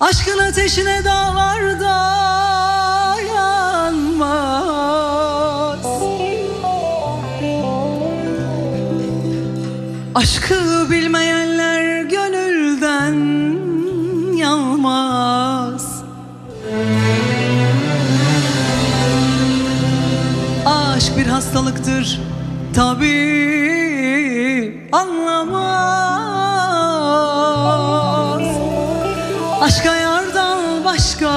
Aşkın ateşine dağlarda yanmaz. Aşkı bilmeyenler gönülden yanmaz. Aşk bir hastalıktır tabi anlamaz Aşka yardan başka.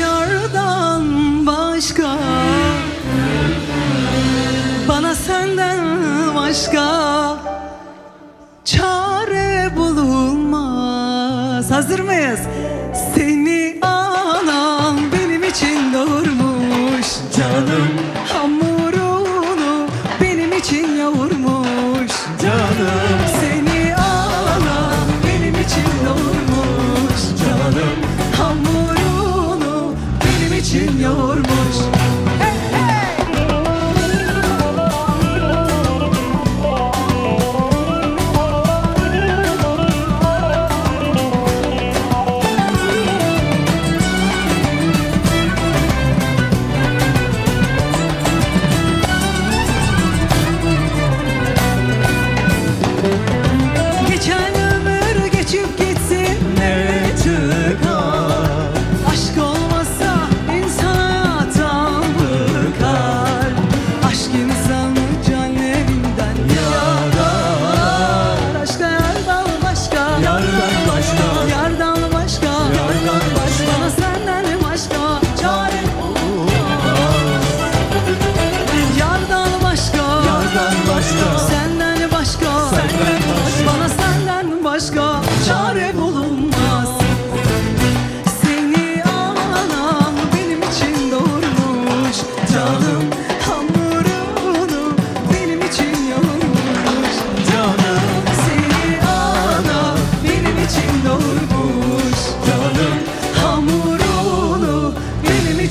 Yardan başka. Bana senden başka Çare bulunmaz. Hazır mıyız? Seni anam benim için doğurmuş. Canım. Hamurunu benim için yoğurmuş. Canım benim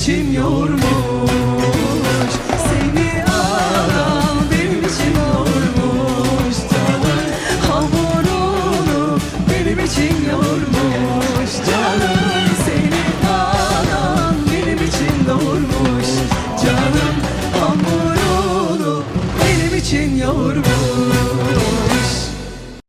içim yormuş Seni alan benim için yormuş. Canım hamur olup benim için yormuş. Canım seni alan benim için yormuş. Canım hamur olup benim için yormuş.